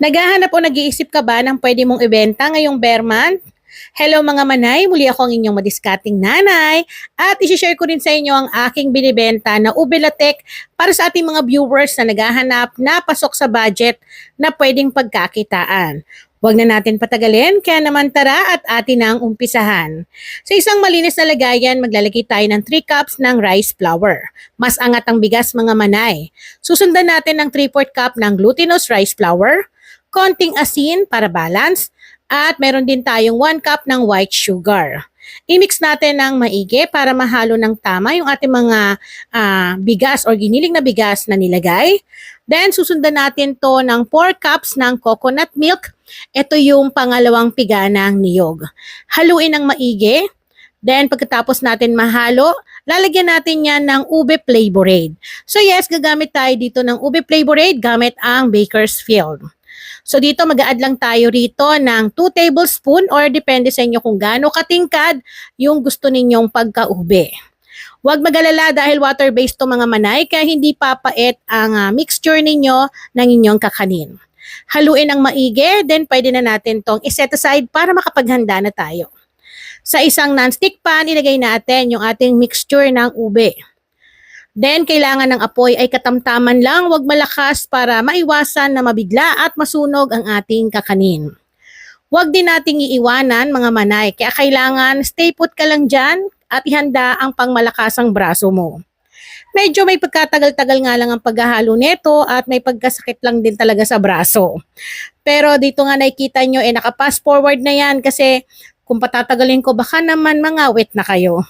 Naghahanap o nag-iisip ka ba ng pwede mong ibenta ngayong bear month? Hello mga manay, muli ako ang inyong madiskating nanay at isishare ko rin sa inyo ang aking binibenta na Ubilatek para sa ating mga viewers na naghahanap na pasok sa budget na pwedeng pagkakitaan. Huwag na natin patagalin, kaya naman tara at atin ang umpisahan. Sa isang malinis na lagayan, maglalagay tayo ng 3 cups ng rice flour. Mas angat ang bigas mga manay. Susundan natin ng 3-4 cup ng glutinous rice flour, konting asin para balance, at meron din tayong 1 cup ng white sugar. I-mix natin ng maigi para mahalo ng tama yung ating mga ah, bigas or giniling na bigas na nilagay. Then, susundan natin to ng 4 cups ng coconut milk. Ito yung pangalawang piga ng niyog. Haluin ng maigi. Then, pagkatapos natin mahalo, lalagyan natin yan ng ube flavorade. So yes, gagamit tayo dito ng ube flavorade gamit ang Baker's Field. So dito mag-add lang tayo rito ng 2 tablespoon or depende sa inyo kung gaano katingkad yung gusto ninyong pagkaube. Huwag magalala dahil water-based to mga manay kaya hindi papait ang ah, mixture ninyo ng inyong kakanin. Haluin ng maigi, then pwede na natin tong iset aside para makapaghanda na tayo. Sa isang non-stick pan, ilagay natin yung ating mixture ng ube. Then, kailangan ng apoy ay katamtaman lang, wag malakas para maiwasan na mabigla at masunog ang ating kakanin. Huwag din nating iiwanan mga manay, kaya kailangan stay put ka lang dyan at ihanda ang pangmalakasang braso mo. Medyo may pagkatagal-tagal nga lang ang paghahalo nito at may pagkasakit lang din talaga sa braso. Pero dito nga nakikita nyo, eh naka-fast forward na yan kasi kung patatagalin ko baka naman mga wet na kayo.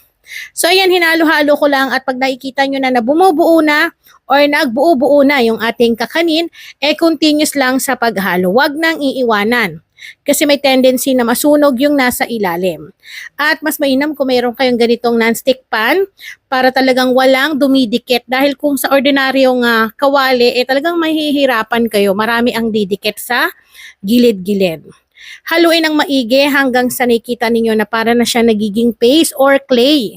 So ayan, hinalo-halo ko lang at pag nakikita nyo na na bumubuo na or nagbuo-buo na yung ating kakanin, eh continuous lang sa paghalo. Huwag nang iiwanan kasi may tendency na masunog yung nasa ilalim. At mas mainam kung mayroon kayong ganitong non-stick pan para talagang walang dumidikit dahil kung sa ordinaryong ah, kawali, eh talagang mahihirapan kayo. Marami ang didikit sa gilid-gilid. Haluin ng maigi hanggang sa nakikita ninyo na para na siya nagiging paste or clay.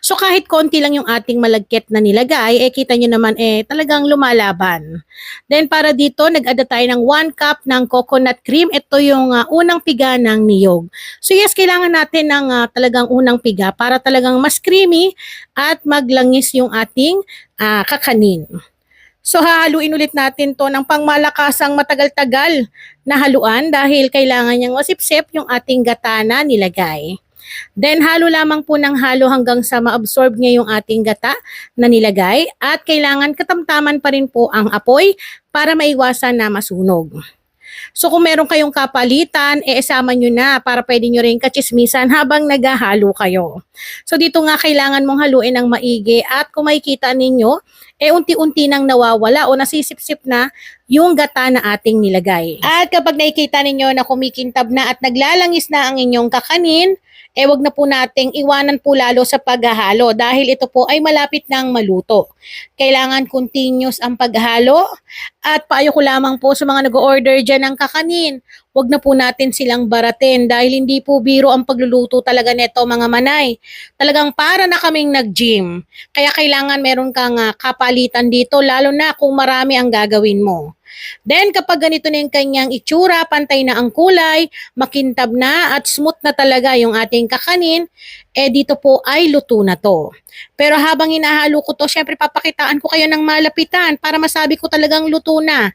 So kahit konti lang yung ating malagkit na nilagay, eh kita nyo naman eh talagang lumalaban. Then para dito, nag-add tayo ng 1 cup ng coconut cream. Ito yung ah, unang piga ng niyog. So yes, kailangan natin ng ah, talagang unang piga para talagang mas creamy at maglangis yung ating ah, kakanin. So hahaluin ulit natin to ng pangmalakasang matagal-tagal na haluan dahil kailangan niyang masipsip yung ating gata na nilagay. Then halo lamang po ng halo hanggang sa ma-absorb niya yung ating gata na nilagay at kailangan katamtaman pa rin po ang apoy para maiwasan na masunog. So kung meron kayong kapalitan, e isama nyo na para pwede nyo rin kachismisan habang naghahalo kayo. So dito nga kailangan mong haluin ng maigi at kung makikita ninyo, eh unti-unti nang nawawala o nasisipsip na yung gata na ating nilagay. At kapag nakikita ninyo na kumikintab na at naglalangis na ang inyong kakanin, eh wag na po nating iwanan po lalo sa paghahalo dahil ito po ay malapit nang maluto. Kailangan continuous ang paghalo at paayo ko lamang po sa mga nag-order dyan ng kakanin, wag na po natin silang baratin dahil hindi po biro ang pagluluto talaga neto mga manay. Talagang para na kaming nag-gym. Kaya kailangan meron kang ah, kapalitan dito lalo na kung marami ang gagawin mo. Then kapag ganito na yung kanyang itsura, pantay na ang kulay, makintab na at smooth na talaga yung ating kakanin, eh dito po ay luto na to. Pero habang hinahalo ko to, syempre papakitaan ko kayo ng malapitan para masabi ko talagang luto na.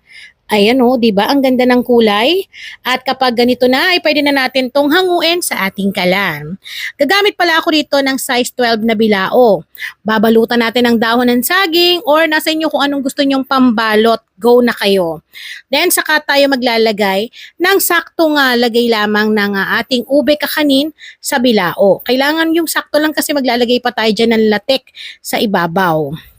Ayan o, di ba? Ang ganda ng kulay. At kapag ganito na, ay pwede na natin tong hanguin sa ating kalan. Gagamit pala ako dito ng size 12 na bilao. Babalutan natin ng dahon ng saging or nasa inyo kung anong gusto nyong pambalot. Go na kayo. Then, saka tayo maglalagay ng saktong ah, lagay lamang ng ah, ating ube kakanin sa bilao. Kailangan yung sakto lang kasi maglalagay pa tayo dyan ng latek sa ibabaw.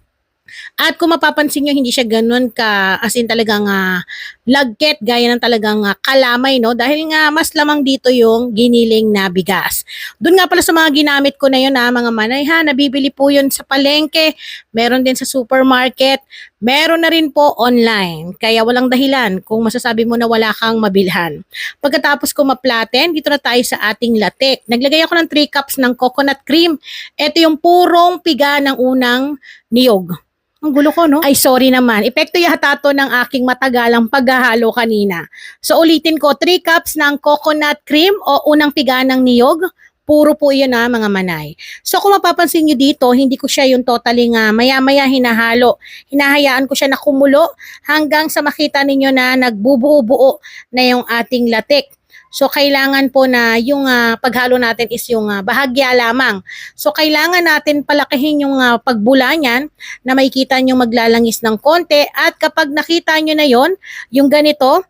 At kung mapapansin nyo, hindi siya ganun ka, as in talagang uh, lagket, gaya ng talagang ah, kalamay, no? Dahil nga, mas lamang dito yung giniling na bigas. Doon nga pala sa mga ginamit ko na yun, ha, mga manay, ha, nabibili po yun sa palengke, meron din sa supermarket, meron na rin po online. Kaya walang dahilan kung masasabi mo na wala kang mabilhan. Pagkatapos ko maplaten, dito na tayo sa ating latek. Naglagay ako ng 3 cups ng coconut cream. Ito yung purong piga ng unang niyog. Ang gulo ko, no? Ay, sorry naman. Epekto yata to ng aking matagalang paghahalo kanina. So, ulitin ko, 3 cups ng coconut cream o unang piga ng niyog. Puro po yun na mga manay. So kung mapapansin nyo dito, hindi ko siya yung totally nga maya-maya hinahalo. Hinahayaan ko siya na kumulo hanggang sa makita ninyo na nagbubuo-buo na yung ating latik. So kailangan po na yung ah, paghalo natin is yung ah, bahagya lamang. So kailangan natin palakihin yung ah, pagbula niyan na makikita nyo maglalangis ng konti at kapag nakita nyo na yon yung ganito,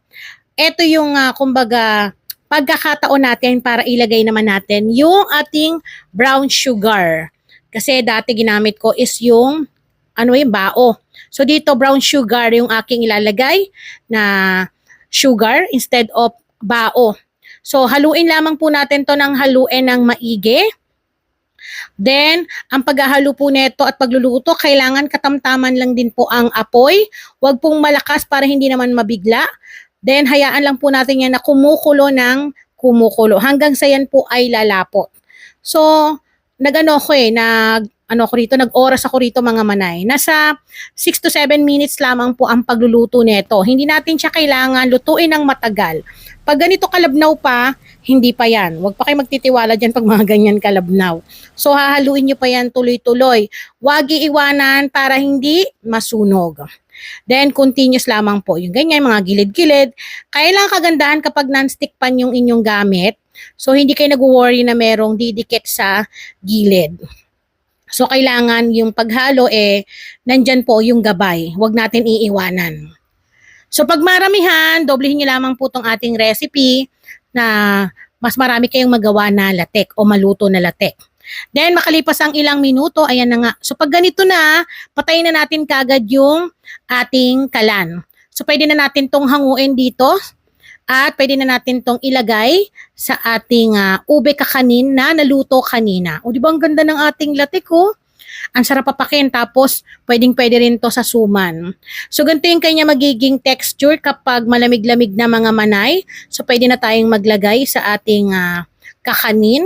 ito yung ah, kumbaga pagkakataon natin para ilagay naman natin yung ating brown sugar. Kasi dati ginamit ko is yung ano yung bao. So dito brown sugar yung aking ilalagay na sugar instead of bao. So haluin lamang po natin to ng haluin ng maigi. Then, ang paghahalo po nito at pagluluto, kailangan katamtaman lang din po ang apoy. Huwag pong malakas para hindi naman mabigla. Then, hayaan lang po natin yan na kumukulo ng kumukulo hanggang sa yan po ay lalapot. So, nagano ko eh, nag ano ko rito, nag-oras ako rito mga manay. Nasa 6 to 7 minutes lamang po ang pagluluto nito. Hindi natin siya kailangan lutuin ng matagal. Pag ganito kalabnaw pa, hindi pa yan. Huwag pa kayo magtitiwala dyan pag mga ganyan kalabnaw. So hahaluin nyo pa yan tuloy-tuloy. Huwag iiwanan para hindi masunog. Then, continuous lamang po. Yung ganyan, mga gilid-gilid. Kailangan kagandahan kapag non-stick pan yung inyong gamit. So, hindi kayo nag-worry na merong didikit sa gilid. So, kailangan yung paghalo eh, nandyan po yung gabay. Huwag natin iiwanan. So, pag maramihan, doblehin nyo lamang po tong ating recipe na mas marami kayong magawa na latek o maluto na latek. Then, makalipas ang ilang minuto, ayan na nga. So, pag ganito na, patayin na natin kagad yung ating kalan. So, pwede na natin tong hanguin dito at pwede na natin tong ilagay sa ating ah, ube kakanin na naluto kanina. O, di ba ang ganda ng ating latik, oh? Ang sarap papakin. Tapos, pwedeng pwede rin to sa suman. So, ganito yung kanya magiging texture kapag malamig-lamig na mga manay. So, pwede na tayong maglagay sa ating ah, kakanin.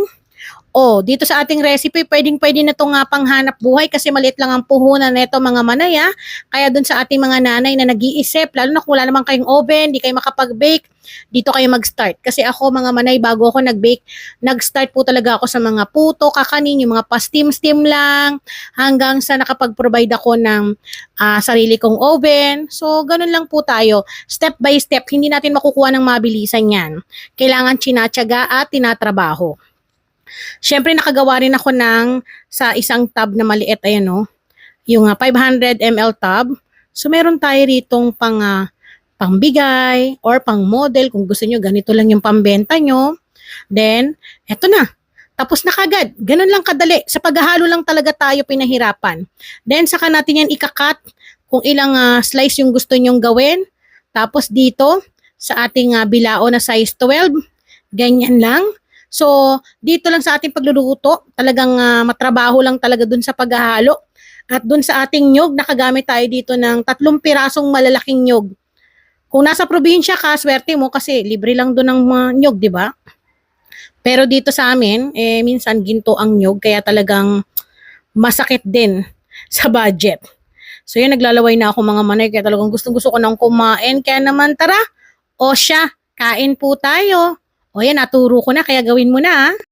O, dito sa ating recipe, pwedeng pwede na itong nga panghanap buhay kasi maliit lang ang puhunan nito mga manaya. Kaya dun sa ating mga nanay na nag-iisip, lalo na kung wala naman kayong oven, di kayo makapag-bake, dito kayo mag-start. Kasi ako mga manay, bago ako nag-bake, nag-start po talaga ako sa mga puto, kakanin, yung mga pa-steam-steam lang, hanggang sa nakapag-provide ako ng ah, sarili kong oven. So, ganun lang po tayo. Step by step, hindi natin makukuha ng mabilisan yan. Kailangan chinatsaga at tinatrabaho. Siyempre, nakagawa rin ako ng sa isang tub na maliit, ayan no, yung ah, 500 ml tub. So, meron tayo ritong pang ah, pangbigay or pang model kung gusto nyo ganito lang yung pambenta nyo. Then, eto na. Tapos na kagad. Ganun lang kadali. Sa paghahalo lang talaga tayo pinahirapan. Then, saka natin yan ikakat kung ilang ah, slice yung gusto nyong gawin. Tapos dito, sa ating ah, bilao na size 12, ganyan lang. So, dito lang sa ating pagluluto, talagang ah, matrabaho lang talaga dun sa paghahalo. At dun sa ating nyog, nakagamit tayo dito ng tatlong pirasong malalaking nyog. Kung nasa probinsya ka, swerte mo kasi libre lang doon ng mga nyog, di ba? Pero dito sa amin, eh, minsan ginto ang nyog, kaya talagang masakit din sa budget. So yun, naglalaway na ako mga manay, kaya talagang gustong gusto ko nang kumain. Kaya naman, tara, o siya, kain po tayo. O yan, naturo ko na, kaya gawin mo na. ah.